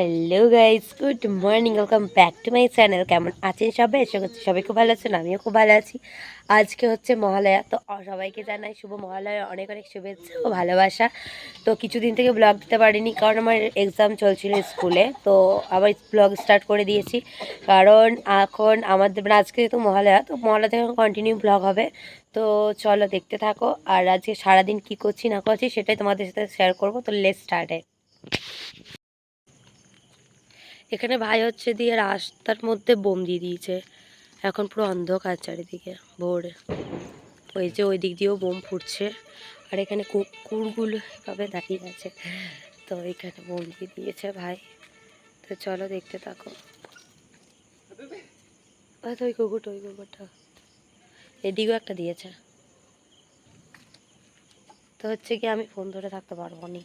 Hello guys good morning welcome back to my channel কেমন আছেন সবাই? আশা করছি সবাই খুব ভালো আছেন, আমিও খুব ভালো আছি। আজকে হচ্ছে মহালয়া, তো সবাইকে জানাই শুভ মহালয়া। অনেক অনেক শুভেচ্ছা ও ভালোবাসা। তো কিছুদিন থেকে ব্লগ দিতে পারিনি, কারণ আমার এক্সাম চলছিল স্কুলে। তো আবার ব্লগ স্টার্ট করে দিয়েছি। কারণ এখন আমাদের মানে আজকে যেহেতু মহালয়া, তো মহালয়া থেকে কন্টিনিউ ব্লগ হবে। তো চলো দেখতে থাকো। আর আজকে সারাদিন কী করছি, না করছি, সেটাই তোমাদের সাথে শেয়ার করব। তো লেট স্টার্টে এখানে ভাই হচ্ছে দিয়ে রাস্তার মধ্যে বোম দিয়ে দিয়েছে। এখন পুরো অন্ধকার চারিদিকে, ভোরে। ওই যে ওই দিক দিয়েও বোম ফুটছে। আর এখানে কুকুরগুলো এভাবে দাঁড়িয়ে আছে। তো এখানে বোম দিয়ে দিয়েছে ভাই। তো চলো দেখতে থাকো। ওই কুকুরটা ওই কুকুরটা। এদিকেও একটা দিয়েছে। তো হচ্ছে কি আমি ফোন ধরে থাকতে পারব না।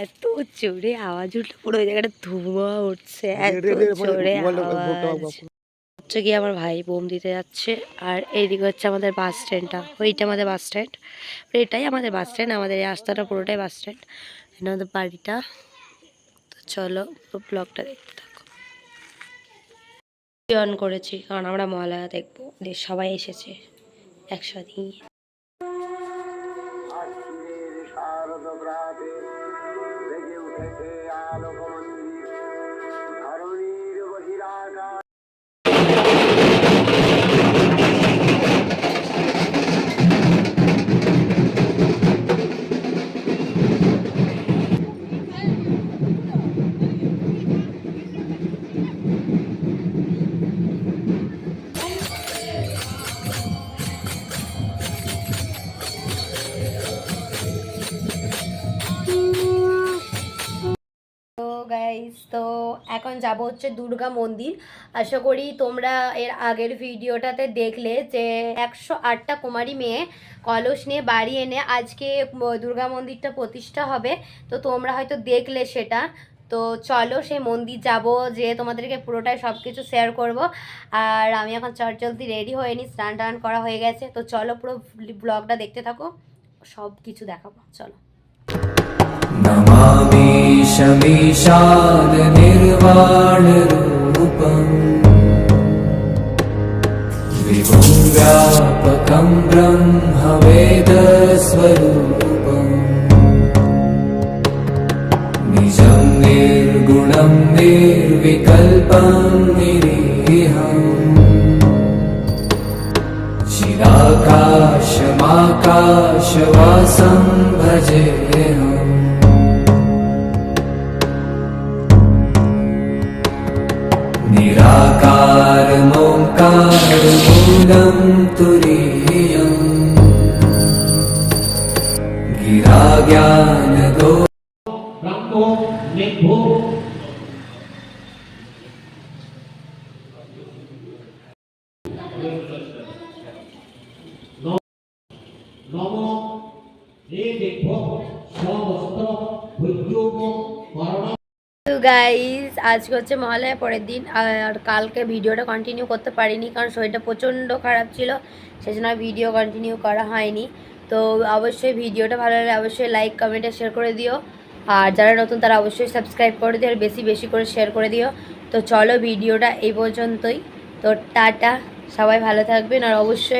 এত জোরে আওয়াজ উঠল পুরো ওই জায়গাটা ধোঁয়া উঠছে এত জোরে আওয়াজ। হচ্ছে গিয়ে আমার ভাই বোম দিতে যাচ্ছে আর এইদিকে হচ্ছে আমাদের বাস স্ট্যান্ডটা ওইটা আমাদের বাস স্ট্যান্ড এটাই আমাদের বাস স্ট্যান্ড আমাদের এই রাস্তাটা পুরোটাই বাস স্ট্যান্ড এটা আমাদের বাড়িটা। তো চলো ব্লগটা দেখতে থাকো। অন করেছি কারণ আমরা মহালয়া দেখব। সবাই এসেছে। একসাথেই Frente a los গাইস তো এখন যাব হচ্ছে দুর্গা মন্দির। আশা করি তোমরা এর আগের ভিডিওটাতে দেখলে যে একশো আটটা কুমারী মেয়ে কলস নিয়ে বাড়ি এনে আজকে দুর্গা মন্দিরটা প্রতিষ্ঠা হবে। তো তোমরা হয়তো দেখলে সেটা। তো চলো সেই মন্দির যাব যে তোমাদেরকে পুরোটাই সব কিছু শেয়ার করব। আর আমি এখন চট জলদি রেডি হয়ে নি, স্নান টান করা হয়ে গেছে। তো চলো পুরো ব্লগটা দেখতে থাকো সব কিছু দেখাবো। চলো। शमीशालनिर्वाणरूपम् विभुव्यापकं ब्रं हवेदस्वरूपम् निजं निर्गुणं निर्विकल्पं निरीहम्। चिदाकाशमाकाशवासं भजे निराकारमोङ्कारमूलं तुरीयम् गिराज्ञानदो ব্রাহ্ম নির্ভুল নম হে দেব সমস্ত ভৈর্যম গাইস আজকে হচ্ছে মহালয়া পরের দিন, আর কালকে ভিডিওটা কন্টিনিউ করতে পারিনি কারণ শরীরটা প্রচণ্ড খারাপ ছিল সেই জন্য ভিডিও কন্টিনিউ করা হয়নি। তো অবশ্যই ভিডিওটা ভালো লাগলে অবশ্যই লাইক কমেন্টে শেয়ার করে দিও। আর যারা নতুন তারা অবশ্যই সাবস্ক্রাইব করে দিও, আর বেশি বেশি করে শেয়ার করে দিও। তো চলো ভিডিওটা এই পর্যন্তই। তো টাটা, সবাই ভালো থাকবেন, আর অবশ্যই